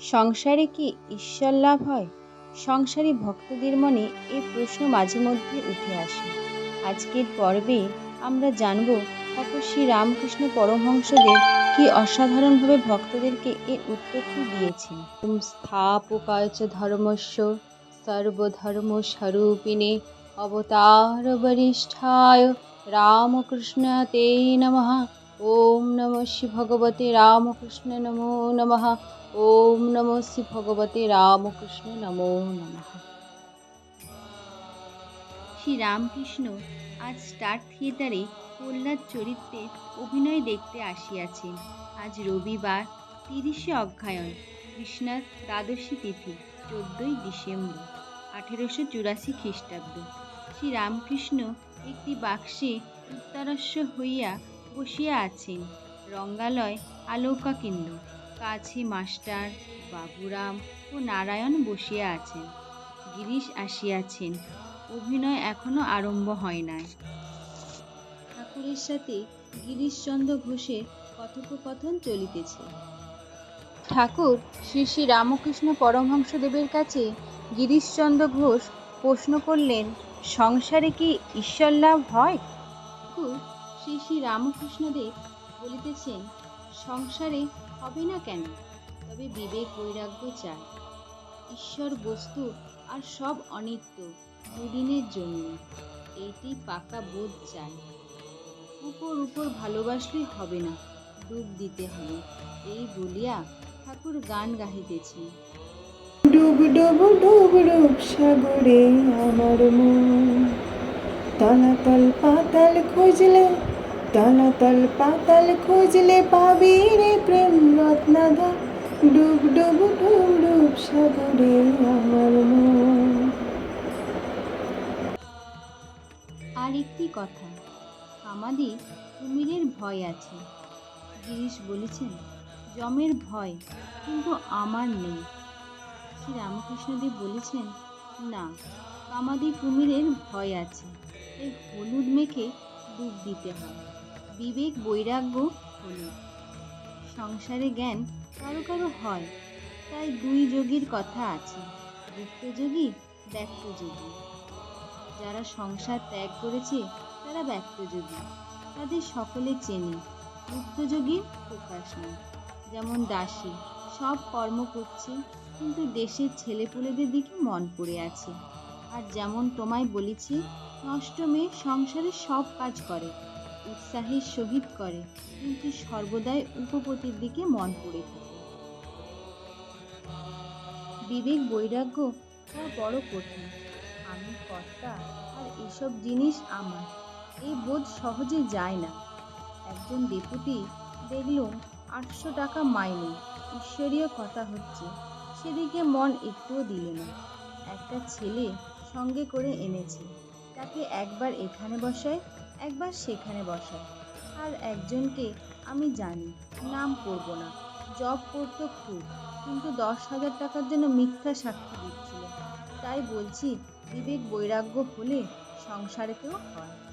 সংসারে কি ঈশ্বর লাভ হয়? সংসারী ভক্তদের মনে এই প্রশ্ন মাঝে মধ্যে উঠে আসে। আজকের পর্বে আমরা জানব ঠাকুর শ্রী রামকৃষ্ণ পরমহংসদেব কি অসাধারণভাবে ভক্তদেরকে এই উত্তরটি দিয়েছেন। স্থাপকায় ধর্মস্য সর্বধর্ম স্বরূপিণে অবতার বরিষ্ঠায় রামকৃষ্ণ তে নমঃ। ওম নম শ্রী ভগবতে রামকৃষ্ণ নমো নমঃ। ওম নমো শ্রী ভগবতে রামকৃষ্ণ নমো নমঃ। শ্রী রামকৃষ্ণ আজ স্টার থিয়েটারে প্রহ্লাদ চরিত্রে অভিনয় দেখতে আসিয়াছেন। আজ রবিবার, তিরিশে অগ্রহায়ণ কৃষ্ণার দ্বাদশী তিথি, চোদ্দই ডিসেম্বর, আঠেরোশো চুরাশি খ্রিস্টাব্দ। শ্রী রামকৃষ্ণ একটি বাক্সে উত্তরস্য হইয়া বসিয়া আছেন রঙ্গালয়, আলৌকাকিন্দ কাছে মাস্টার, বাবুরাম ও নারায়ণ বসিয়া আছেন। গিরিশ আসিয়াছেন। অভিনয় এখনও আরম্ভ হয় নাই। ঠাকুরের সাথে গিরিশচন্দ্র ঘোষের কথোপকথন চলিতেছে। ঠাকুর, শ্রী শ্রী রামকৃষ্ণ পরমহংসদেবের কাছে গিরিশচন্দ্র ঘোষ প্রশ্ন করলেন, সংসারে কি ঈশ্বর লাভ হয়? শ্রী শ্রী রামকৃষ্ণদেব বলিতেছেন, সংসারে হবে না কেন? তবে বিবেক বৈরাগ্য চায় ঈশ্বর বস্তু আর সব অনিত্য দুদিনের জন্য। এইটি পাকা বোধ চাই। উপর উপর ভালোবাসলেই হবে না, ডুব দিতে হবে এই বলিয়া ঠাকুর গান গাহিতেছেন। ডুব ডুব ডুব ডুব সাগরে আমার মন। তলাতল পাতাল খুঁজলে তলাতল পাতাল খুঁজলে পাবি রে প্রেম রত্নাধর ডুব ডুব ডুব ডুব সাগরে আমার মন। আর একটি কথা, আমাদের কুমিরের ভয় আছে। গিরিশ বলেছেন, জমের ভয় কিন্তু আমার নেই। শ্রী রামকৃষ্ণদেব বলেছেন, না কামাদি কুমিরের ভয় আছে এই হলুদ মেখে ডুব দিতে হয়। বিবেক, বৈরাগ্য, হলুদ। সংসারে জ্ঞান কারও কারও হয়, তাই দুই যোগীর কথা আছে। গুপ্তযোগী ব্যক্তযোগী যারা সংসার ত্যাগ করেছে, তারা ব্যক্তযোগী তাদের সকলে চেনে গুপ্তযোগীর প্রকাশ নেই। যেমন দাসী, সব কর্ম করছে, কিন্তু দেশের ছেলেপুলেদের দিকে মন পড়ে আছে। আর যেমন তোমায় বলেছি নষ্ট সংসারে সব কাজ করে। উৎসাহের সহিত করে, কিন্তু সর্বদাই উপপতির দিকে মন পড়ে থাকে। বিবেক বৈরাগ্য তা বড় কঠিন। আমি কর্তা, আর এসব জিনিস আমার। এই বোধ সহজে যায় না। একজন ডেপুটি দেখলুম আটশো টাকা মাইনে, ঈশ্বরীয় কথা হচ্ছে, সেদিকে মন একটুও দিল না। একটা ছেলে সঙ্গে করে এনেছে, তাকে একবার এখানে বসায় একবার সেখানে বসাই। আর একজনকে আমি জানি, নাম করব না। জব করতো খুব, কিন্তু দশ হাজার টাকার জন্য মিথ্যা সাক্ষী দিচ্ছিল। তাই বলছি, বিবেক বৈরাগ্য হলে সংসারেতেও হয়।